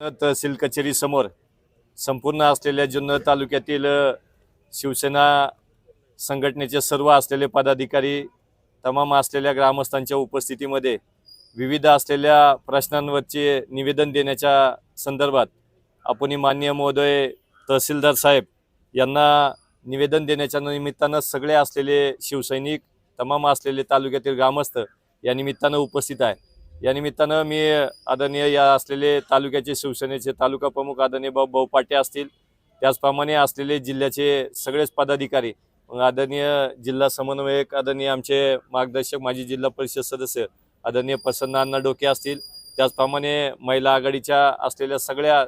तहसील कचेरी समोर संपूर्ण असलेल्या जुन्नर तालुक्यातील शिवसेना संघटनेचे सर्व असलेले पदाधिकारी तमाम असलेल्या ग्रामस्थांच्या उपस्थितीमध्ये विविध असलेल्या प्रश्नांवरचे निवेदन देण्याच्या संदर्भात आपण माननीय महोदय तहसीलदार साहेब यांना निवेदन देण्याच्या निमित्तानं सगळे असलेले शिवसैनिक तमाम असलेले तालुक्यातील ग्रामस्थ या निमित्तानं उपस्थित आहे या निमित्तानं मी आदरणीय या असलेले तालुक्याचे शिवसेनेचे तालुका प्रमुख आदरणीय भाऊ भाऊ पाटे असतील. त्याचप्रमाणे असलेले जिल्ह्याचे सगळेच पदाधिकारी मग आदरणीय जिल्हा समन्वयक आदरणीय आमचे मार्गदर्शक माजी जिल्हा परिषद सदस्य आदरणीय प्रसन्न अण्णा डोके असतील. त्याचप्रमाणे महिला आघाडीच्या असलेल्या सगळ्या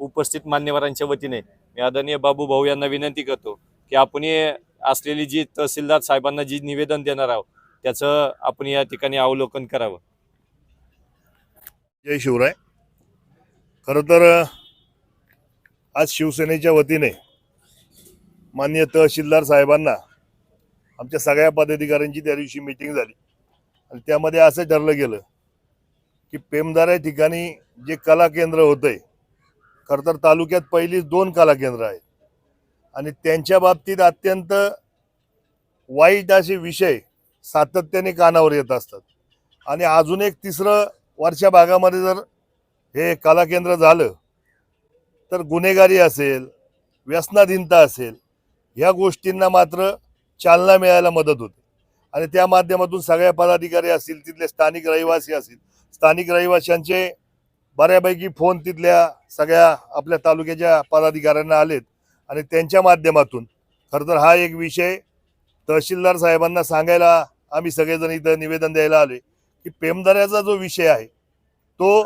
उपस्थित मान्यवरांच्या वतीने मी आदरणीय बाबू भाऊ यांना विनंती करतो की आपण असलेली जी तहसीलदार साहेबांना जी निवेदन देणार आहोत त्याचं आपण या ठिकाणी अवलोकन करावं. जय शिवराय. खरं तर आज शिवसेनेच्या वतीने माननीय तहसीलदार साहेबांना आमच्या सगळ्या पदाधिकाऱ्यांची त्या दिवशी मिटिंग झाली. आणि त्यामध्ये असं ठरलं गेलं की पेमदार या ठिकाणी जे कला केंद्र होतंय खरं तर तालुक्यात पहिलीच दोन कला केंद्र आहेत. आणि त्यांच्या बाबतीत अत्यंत वाईट असे विषय सातत्याने कानावर येत असतात. आणि अजून एक तिसरं वरच्या भागामध्ये जर हे कला केंद्र झालं तर गुन्हेगारी असेल व्यसनाधीनता असेल ह्या गोष्टींना मात्र चालना मिळायला मदत होते. आणि त्या माध्यमातून सगळ्या पदाधिकारी असतील तिथले स्थानिक रहिवासी असतील स्थानिक रहिवाशांचे बऱ्यापैकी फोन तिथल्या सगळ्या आपल्या तालुक्याच्या पदाधिकाऱ्यांना आलेत. आणि त्यांच्या माध्यमातून खरं तर हा एक विषय तहसीलदार साहेबांना सांगायला आम्ही सगळेजण इथं निवेदन द्यायला आले की पेमदऱ्याचा जो विषय आहे तो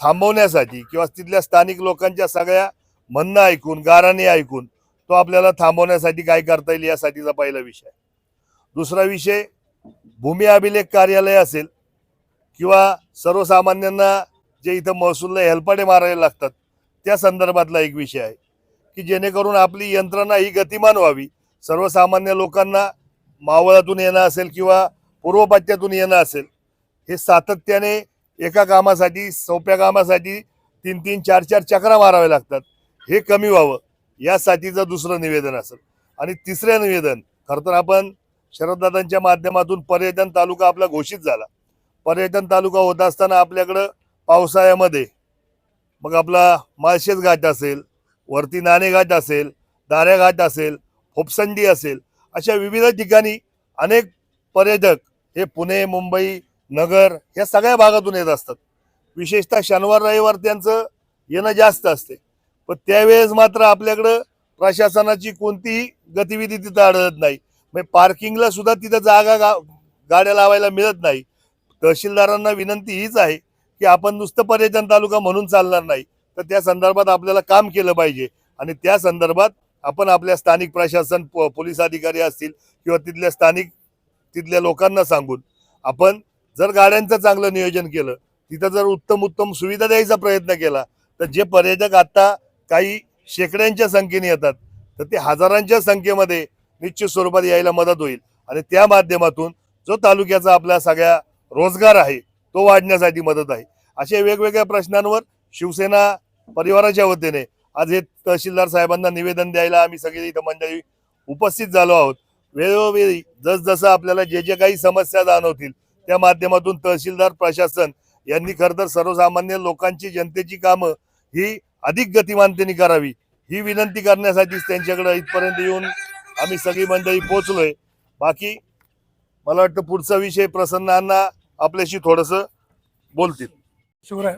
थांबवण्यासाठी किंवा तिथल्या स्थानिक लोकांच्या सगळ्या म्हणणं ऐकून गाराने ऐकून तो आपल्याला थांबवण्यासाठी काय करता येईल यासाठीचा पहिला विषय दुसरा विषय भूमी अभिलेख कार्यालय असेल किंवा सर्वसामान्यांना जे इथं महसूलला हेलपाडे मारायला लागतात त्या संदर्भातला एक विषय आहे की जेणेकरून आपली यंत्रणा ही गतिमान व्हावी. सर्वसामान्य लोकांना मावळातून येणं असेल किंवा पूर्वपाट्यातून येणं असेल हे सातत्याने एका कामासाठी सोप्या कामासाठी तीन तीन चार चार चक्रा मारावे लागतात. हे कमी व्हावं. यासाठीचं दुसरं निवेदन असेल. आणि तिसरं निवेदन खरं तर आपण शरददादांच्या माध्यमातून पर्यटन तालुका आपला घोषित झाला. पर्यटन तालुका होत असताना आपल्याकडं पावसाळ्यामध्ये मग आपला माळशेज घाट असेल वरती नाणेघाट असेल दाऱ्या घाट असेल फोपसंडी असेल अशा विविध ठिकाणी अनेक पर्यटक हे पुणे मुंबई नगर या सगळ्या भागातून येत असतात. विशेषतः शनिवार रविवार त्यांचं येणं जास्त असते. पण त्यावेळेस मात्र आपल्याकडं प्रशासनाची कोणतीही गतिविधी तिथं आढळत नाही. म्हणजे पार्किंगला सुद्धा तिथं जागा गा गाड्या लावायला मिळत नाही. तहसीलदारांना विनंती हीच आहे की आपण नुसतं पर्यटन तालुका म्हणून चालणार नाही. तर त्या संदर्भात आपल्याला काम केलं पाहिजे. आणि त्या संदर्भात आपण आपल्या स्थानिक प्रशासन प- पोलीस अधिकारी असतील किंवा तिथल्या स्थानिक तिथल्या लोकांना सांगून आपण जर गाड्यांचं चांगलं नियोजन केलं तिथं जर उत्तम उत्तम सुविधा द्यायचा प्रयत्न केला तर जे पर्यटक आता काही शेकड्यांच्या संख्येने येतात तर ते हजारांच्या संख्येमध्ये निश्चित स्वरूपात यायला मदत होईल. आणि त्या माध्यमातून जो तालुक्याचा आपला सगळ्या रोजगार आहे तो वाढण्यासाठी मदत आहे. अशा वेगवेगळ्या प्रश्नांवर शिवसेना परिवाराच्या वतीने आज हे तहसीलदार साहेबांना निवेदन द्यायला आम्ही सगळे इथं मंडळी उपस्थित झालो आहोत. वेळोवेळी जसजसं आपल्याला जे जे काही समस्या जाणवतील त्या माध्यमातून तहसीलदार प्रशासन यांनी खरं तर सर्वसामान्य लोकांची जनतेची कामं ही अधिक गतिमानतेने करावी. ही विनंती करण्यासाठीच त्यांच्याकडे इथपर्यंत येऊन आम्ही सगळी मंडळी पोचलोय बाकी मला वाटतं पुढचा विषय प्रसन्नांना आपल्याशी थोडंसं बोलतील. शिवराय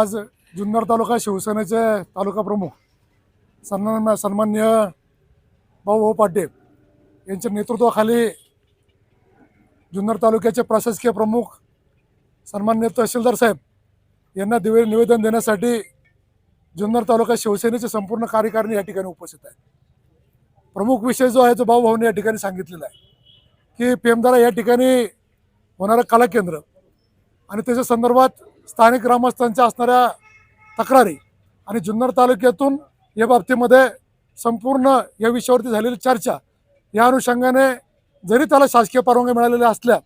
आज जुन्नर तालुका शिवसेनेचे तालुका प्रमुख सन्मान सन्मान्य भाऊ भाऊ पाटे यांच्या नेतृत्वाखाली जुन्नर तालुक्याचे प्रशासकीय प्रमुख सन्मान्य तहसीलदार साहेब यांना दिवे निवेदन देण्यासाठी जुन्नर तालुका शिवसेनेचे संपूर्ण कार्यकारिणी या ठिकाणी उपस्थित आहे प्रमुख विषय जो आहे तो भाऊभाऊने या ठिकाणी सांगितलेला आहे की पेमदारा या ठिकाणी होणारं कला केंद्र आणि त्याच्या संदर्भात स्थानिक ग्रामस्थांच्या असणाऱ्या तक्रारी आणि जुन्नर तालुक्यातून या बाबतीमध्ये संपूर्ण या विषयावरती झालेली चर्चा या अनुषंगाने जरी त्याला शासकीय परवानग्या मिळालेल्या असल्या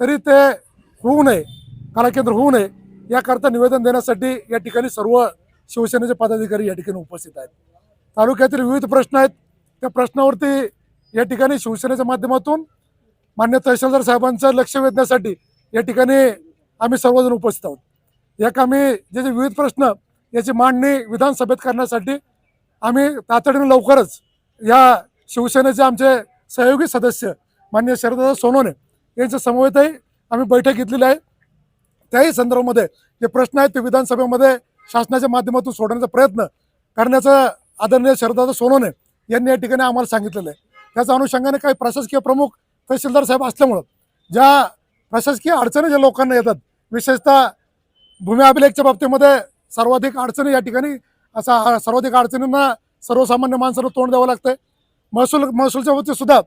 तरी ते होऊ नये कलाकेंद्र होऊ नये याकरता निवेदन देण्यासाठी या ठिकाणी सर्व शिवसेनेचे पदाधिकारी या ठिकाणी उपस्थित आहेत. तालुक्यातील विविध प्रश्न आहेत. त्या प्रश्नावरती या ठिकाणी शिवसेनेच्या माध्यमातून मान्य तहसीलदार साहेबांचं लक्ष वेधण्यासाठी या ठिकाणी आम्ही सर्वजण उपस्थित आहोत. या कामी जे जे विविध प्रश्न याची मांडणी विधानसभेत करण्यासाठी आम्ही तातडीने लवकरच या शिवसेनेचे आमचे सहयोगी सदस्य मान्य शरददादा सोनवणे यांच्या समवेतही आम्ही बैठक घेतलेली आहे. त्याही संदर्भामध्ये जे प्रश्न आहेत ते विधानसभेमध्ये शासनाच्या माध्यमातून सोडवण्याचा प्रयत्न करण्याचं आदरणीय शरददादा सोनवणे यांनी या ठिकाणी आम्हाला सांगितलेलं आहे. त्याच्या अनुषंगाने काही प्रशासकीय प्रमुख तहसीलदार साहेब असल्यामुळं ज्या प्रशासकीय अडचणी ज्या लोकांना येतात विशेषतः भूमी अभिलेखच्या बाबतीमध्ये सर्वाधिक अडचणी या ठिकाणी असा सर्वाधिक अडचणींना सर्वसामान्य माणसाला तोंड द्यावं लागतं महसूल महसूलच्या बाबतीत सुद्धा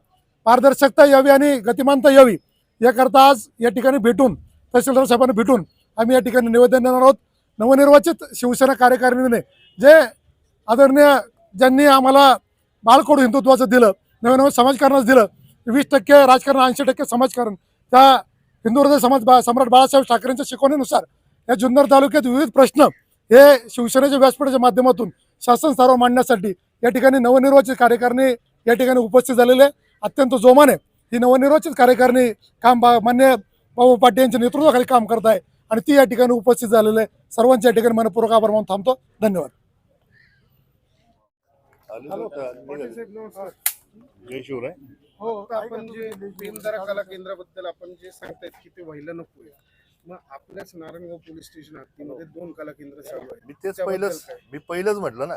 पारदर्शकता यावी आणि गतिमानता यावी याकरता आज या ठिकाणी भेटून तहसीलदार साहेबांना भेटून आम्ही या ठिकाणी निवेदन देणार आहोत नवनिर्वाचित शिवसेना कार्यकारिणीने जे आदरणीय ज्यांनी आम्हाला बाळकोड हिंदुत्वाचं दिलं नवीन नवीन समाजकारणाचं दिलं वीस टक्के राजकारण ऐंशी टक्के समाजकारण त्या हिंदू हृदय समाज बा सम्राट बाळासाहेब ठाकरेंच्या शिकवणीनुसार या जुन्नर तालुक्यात विविध प्रश्न हे शिवसेनेच्या व्यासपीठाच्या माध्यमातून शासन स्तरावर मांडण्यासाठी या ठिकाणी नवनिर्वाचित कार्यकारिणी या ठिकाणी उपस्थित झालेले आहे. अत्यंत जोमाने ही नवनिर्वाचित कार्यकारिणी काम बा मान्य बाबू पाटील यांच्या नेतृत्वाखाली काम करत आहे. आणि ती या ठिकाणी उपस्थित झालेले आहे. सर्वांच्या या ठिकाणी मनपूर्वक आभार मानून थांबतो. धन्यवाद. जय शिवराय. हो आपण जे भीमधारा कला केंद्राबद्दल आपण जे सांगतायत की ते व्हायला नकोय. मग आपल्याच नारायणगाव पोलीस स्टेशन हद्दीमध्ये दोन कला केंद्र चालू आहेत. मी तेच पहिलंच? मी पहिलंच म्हटलं ना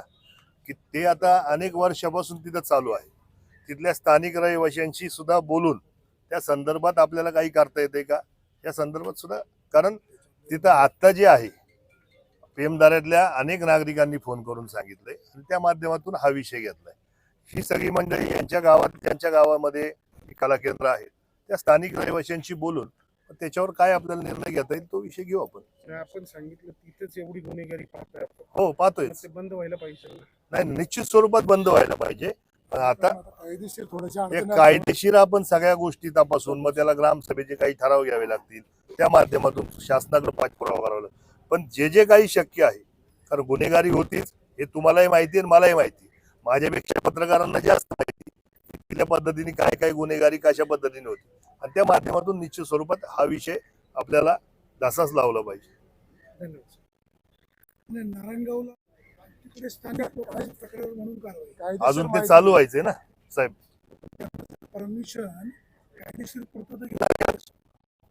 की ते आता अनेक वर्षापासून तिथं चालू आहे. तिथल्या स्थानिक रहिवाशांशी सुद्धा बोलून त्या संदर्भात आपल्याला काही करता येते का? या संदर्भात सुद्धा कारण तिथं आत्ता जे आहे प्रेमदाऱ्यातल्या अनेक नागरिकांनी फोन करून सांगितलंय आणि त्या माध्यमातून हा विषय घेतलाय. ही सगळी मंडळी यांच्या गावात ज्यांच्या गावामध्ये कला केंद्र आहेत त्या स्थानिक रहिवाशांशी बोलून त्याच्यावर काय आपल्याला निर्णय घेता येईल तो विषय घेऊ आपण. आपण सांगितलं तिथेच एवढी गुन्हेगारी पाहतोय. हो पाहतोय बंद व्हायला पाहिजे. नाही निश्चित स्वरूपात बंद व्हायला पाहिजे. पण आता कायदेशीर थोड्याशा. कायदेशीर आपण सगळ्या गोष्टी तपासून मग त्याला ग्रामसभेचे काही ठराव घ्यावे लागतील. त्या माध्यमातून शासनाकडे पाठपुरावा करावा लागेल. पण जे जे काही शक्य आहे कारण गुन्हेगारी होतीच हे तुम्हालाही माहिती आणि मलाही माहिती माझ्यापेक्षा पत्रकारांना जास्त माहिती कुठल्या पद्धतीने काय काय गुन्हेगारी कशा पद्धतीने होती. आणि त्या माध्यमातून निश्चित स्वरूपात हा विषय आपल्याला धसाच लावला पाहिजे. धन्यवाद. नारायणगावला अजून ते चालू व्हायचे ना साहेब. परमिशन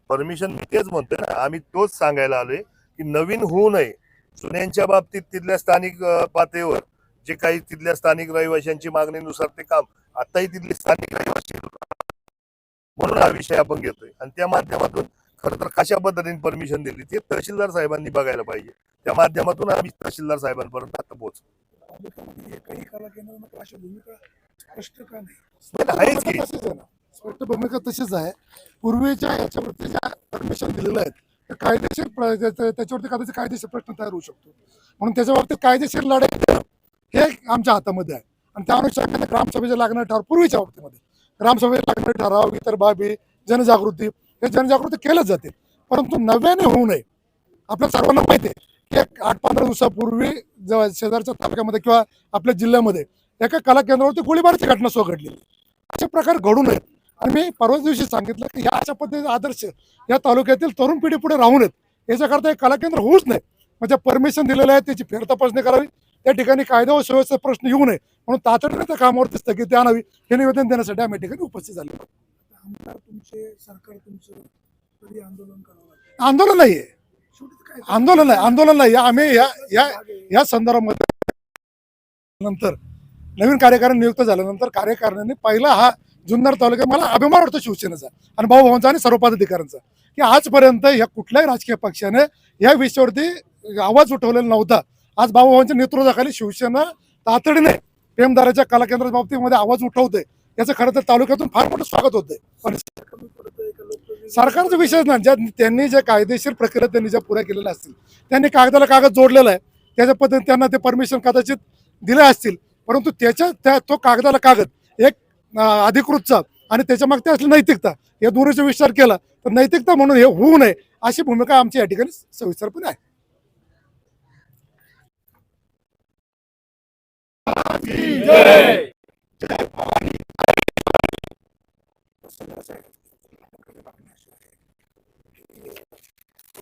परमिशन मी तेच म्हणतोय ना आम्ही तोच सांगायला आलोय की नवीन होऊ नये. जुन्यांच्या बाबतीत तिथल्या स्थानिक पातळीवर जे काही तिथल्या स्थानिक रहिवाशांची मागणीनुसार ते काम आताही तिथले स्थानिक रहिवासी म्हणून हा विषय आपण घेतोय. आणि त्या माध्यमातून खरं तर कशा पद्धतीने परमिशन दिली ते तहसीलदार साहेबांनी बघायला पाहिजे. त्या माध्यमातून आम्ही तहसीलदार साहेबांपर्यंत आता पोहोचू स्पष्ट भूमिका तशीच आहे. पूर्वीच्या याच्यावरती ज्या परमिशन दिलेल्या आहेत त्या कायदेशीर त्याच्यावरती कदाचित कायदेशीर प्रश्न तयार होऊ शकतो. म्हणून त्याच्या बाबतीत कायदेशीर लढाई हे आमच्या हातामध्ये आहे. आणि त्या अनुषंगाने ग्रामसभेचे लागणारे ठराव पूर्वीच्या बाबतीमध्ये. ग्रामसभेचे लागणारे ठराव इतर बाबी जनजागृती हे जनजागृती केलंच जाते. परंतु नव्याने होऊ नये. आपल्या सर्वांना माहिती आहे की एक आठ पंधरा दिवसापूर्वी जेव्हा शेजारच्या तालुक्यामध्ये किंवा आपल्या जिल्ह्यामध्ये एका कला केंद्रावरती गोळीबाराची घटना सुद्धा घडलेली असे प्रकार घडू नयेत. आणि मी परवाच दिवशी सांगितलं की ह्या अशा पद्धतीचे आदर्श या तालुक्यातील तरुण पिढी पुढे राहू नयेत. याच्याकरता एक कला केंद्र होऊच नाही म्हणजे परमिशन दिलेलं आहे त्याची फेरतपासणी करावी. त्या ठिकाणी कायदा व सुव्यवस्थेचा प्रश्न येऊ नये. म्हणून तातडीने त्या कामावरती स्थगिती आणावी हे निवेदन देण्यासाठी आम्ही या ठिकाणी उपस्थित झाले. आमदार तुमचे सरकार तुमचं कधी आंदोलन करावं आंदोलन शेवटी काय आंदोलन नाही आंदोलन नाही. या- आम्ही या या या संदर्भामध्ये नंतर नवीन कार्यकारिणी नियुक्त झाल्यानंतर कार्यकारिणीने पहिला हा जुन्नर तालुक्यात मला अभिमान वाटतो शिवसेनेचा आणि भाऊभावांचा आणि सर्व पदाधिकाऱ्यांचा की आजपर्यंत या कुठल्याही राजकीय पक्षाने या विषयावरती आवाज उठवलेला नव्हता. आज भाऊभावांच्या नेतृत्वाखाली शिवसेना तातडीने प्रेमदाराच्या कला केंद्राच्या बाबतीमध्ये आवाज उठवते याचं खरं तर तालुक्यातून फार मोठं स्वागत होतंय. सरकारचा विषय ना ज्या त्यांनी ज्या कायदेशीर प्रक्रिया त्यांनी ज्या पुऱ्या केलेल्या असतील त्यांनी कागदाला कागद जोडलेला आहे. त्याच्या पद्धतीने त्यांना ते परमिशन कदाचित दिले असतील. परंतु त्याच्या त्या तो कागदाला कागद एक अधिकृतचा आणि त्याच्या मागते असली नैतिकता या दोन्हीचा विचार केला तर नैतिकता म्हणून हे होऊ नये अशी भूमिका आमची या ठिकाणी सविस्तरपणे आहे. जय!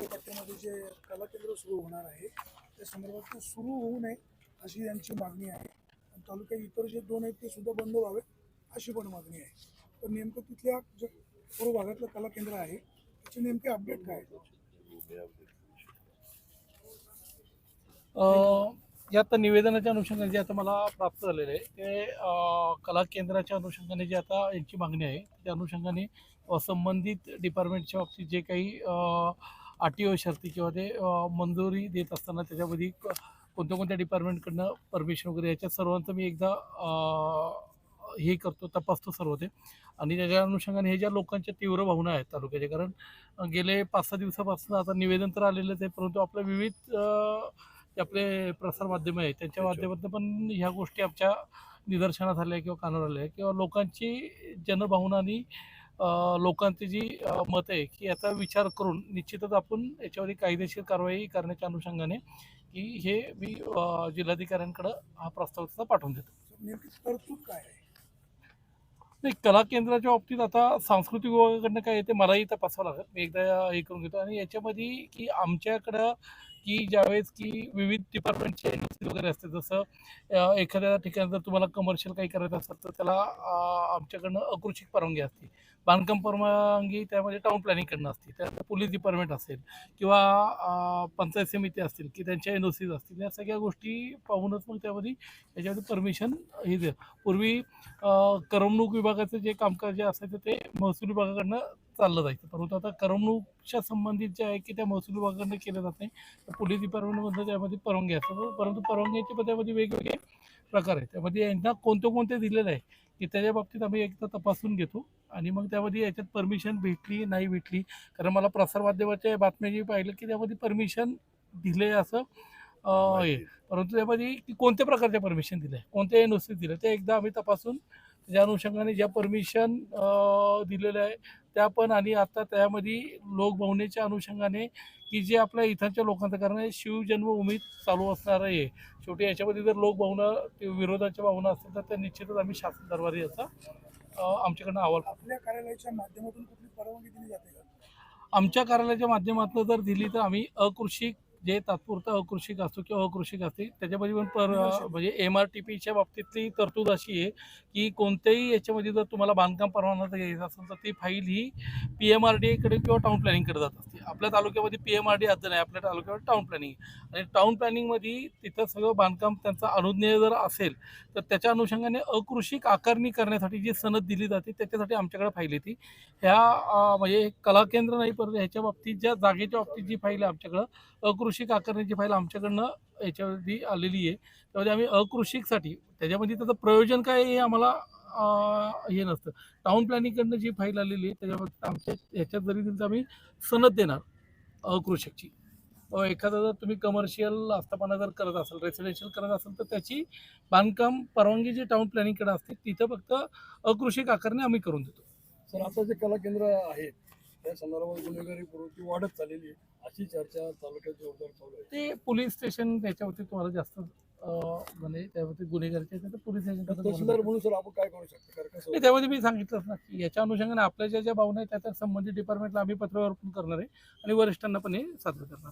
पट्ट्यामध्ये जे कलाकेंद्र सुरू होणार आहे त्या संदर्भात ते सुरू होऊ नये अशी यांची मागणी आहे आणि तालुक्यात इतर जे दोन आहेत ते सुद्धा बंद व्हावे अशी पण मागणी आहे तर नेमकं तिथल्या जे पूर्व भागातलं कला केंद्र आहे त्याचे नेमके अपडेट काय जे आता निवेदनाच्या अनुषंगाने जे आता मला प्राप्त झालेलं आहे ते कला केंद्राच्या अनुषंगाने जे आता यांची मागणी आहे त्या अनुषंगाने संबंधित डिपार्टमेंटच्या बाबतीत जे काही अटी व शर्ती किंवा ते मंजुरी देत असताना त्याच्यामध्ये कोणत्या कोणत्या डिपार्टमेंटकडनं परमिशन वगैरे याच्यात सर्वांचं मी एकदा हे करतो तपासतो सर्व ते. आणि त्याच्या अनुषंगाने हे ज्या लोकांच्या तीव्र भावना आहेत तालुक्याच्या कारण गेले पाच सहा दिवसापासून आता निवेदन तर आलेलंच आहे परंतु आपल्या विविध जे आपले प्रसारमाध्यम आहेत त्यांच्या माध्यमातून पण ह्या गोष्टी आमच्या निदर्शनास आल्या किंवा कानावर आल्या किंवा लोकांची जनभावना आणि लोकांची जी मत आहे की याचा विचार करून निश्चितच आपण याच्यावरती कायदेशीर कारवाई करण्याच्या अनुषंगाने की हे मी जिल्हाधिकाऱ्यांकडं हा प्रस्ताव तसा पाठवून देतो. तरतूद काय आहे? नाही कला केंद्राच्या बाबतीत आता सांस्कृतिक विभागाकडनं काय येते मलाही तपासावं लागेल. मी एकदा हे करून घेतो. आणि याच्यामध्ये की आमच्याकडं की ज्यावेळेस की विविध डिपार्टमेंटचे एजन्सी वगैरे असते जसं एखाद्या ठिकाणी जर तुम्हाला कमर्शियल काही करायचं असेल तर त्याला आमच्याकडनं अकृषिक परवानगी असते. बांधकाम परवानगी त्यामध्ये टाऊन प्लॅनिंगकडनं असते. त्यानंतर पोलीस डिपार्टमेंट असेल किंवा पंचायत समिती असतील की त्यांच्या एन ओ सीज असतील या सगळ्या गोष्टी पाहूनच मग त्यामध्ये याच्यामध्ये परमिशन हे दे. पूर्वी करमणूक विभागाचं जे कामकाज जे असायचं ते महसूल विभागाकडनं चाललं जायचं. परंतु आता करमणूकच्या संबंधित जे आहे की त्या महसूल विभागाकडनं केलं जात नाही तर पोलीस डिपार्टमेंटमधनं त्यामध्ये परवानगी असतात परंतु परवानगीचे पण त्यामध्ये वेगवेगळे प्रकार आहेत. त्यामध्ये यांना कोणते कोणते दिलेलं आहे की त्याच्या बाबतीत आम्ही एकदा तपासून घेतो. आणि मग त्यामध्ये याच्यात परमिशन भेटली नाही भेटली. कारण मला प्रसारमाध्यमाच्या बातम्या जी पाहिलं की त्यामध्ये परमिशन दिले असं परंतु त्यामध्ये की कोणत्या प्रकारच्या परमिशन दिल्या? कोणत्या एन ओ सी दिल्या? ते एकदा आम्ही तपासून त्याच्या अनुषंगाने ज्या परमिशन दिलेल्या आहे त्या पण आणि आता त्यामध्ये लोकभावनेच्या अनुषंगाने की जे आपल्या इथांच्या लोकांचं कारण आहे शिवजन्मभूमीत चालू असणार आहे. शेवटी याच्यामध्ये जर लोकभावना विरोधाच्या भावना असतील तर त्या निश्चितच आम्ही शासन दरबारी याचा आमच्याकडनं अहवाल आपल्या कार्यालयाच्या माध्यमातून कुठली परवानगी दिली जाते का? आमच्या कार्यालयाच्या माध्यमातून जर दिली तर आम्ही अकृषिक जे तात्पुरतं अकृषिक असतो किंवा अकृषिक असते त्याच्यामध्ये पण पर म्हणजे एम आर टी पीच्या बाबतीतली तरतूद अशी आहे की कोणत्याही याच्यामध्ये जर तुम्हाला बांधकाम परवाना घ्यायचा असेल तर ती फाईल ही पी एम आर डी एकडे किंवा टाऊन प्लॅनिंगकडे जात असते. आपल्या तालुक्यामध्ये पी एम आर डी हद्द नाही आपल्या तालुक्यामध्ये टाऊन प्लॅनिंग आणि टाऊन प्लॅनिंगमध्ये तिथं सगळं बांधकाम त्यांचा अनुज्ञेय जर असेल तर त्याच्या अनुषंगाने अकृषिक आकारणी करण्यासाठी जी सनद दिली जाते त्याच्यासाठी आमच्याकडे फाईल येते. ह्या म्हणजे कला केंद्र नाही परंतु ह्याच्या बाबतीत ज्या जागेच्या बाबतीत जी फाईल आहे आमच्याकडं अकृषिक आकारणीची फाईल आमच्याकडनं याच्यावरती आलेली आहे. त्यामध्ये आम्ही अकृषिकसाठी त्याच्यामध्ये त्याचं प्रयोजन काय हे आम्हाला हे नसतं. टाऊन प्लॅनिंगकडनं जी फाईल आलेली आहे त्याच्यामध्ये आमच्या ह्याच्यात जरी त्यांचं आम्ही सनद देणार अकृषिकची एखादा जर तुम्ही कमर्शियल आस्थापना जर करत असाल रेसिडेन्शियल करत असाल तर त्याची बांधकाम परवानगी जी टाऊन प्लॅनिंगकडे असते तिथं फक्त अकृषिक आकारणी आम्ही करून देतो. सर आता जे कला केंद्र आहेत त्या संदर्भात गुन्हेगारी प्रवृत्ती वाढत चाललेली आहे अशी चर्चा तालुक्यात जोरदार चालू आहे ते पोलीस स्टेशन त्याच्यावरती तुम्हाला जास्त अं, म्हणजे त्यावरती गुन्हेगारचे तर पोलीस तहसीलदार स्टेशन म्हणून सर आपण काय करू शकतो? कारण कसं नाही, त्यामध्ये मी सांगितलंच ना की याच्या अनुषंगाने आपल्या ज्या ज्या भावना आहेत त्या त्या संबंधित डिपार्टमेंटला आम्ही पत्रावर पण करणार आहे आणि वरिष्ठांना पण हे सादर करणार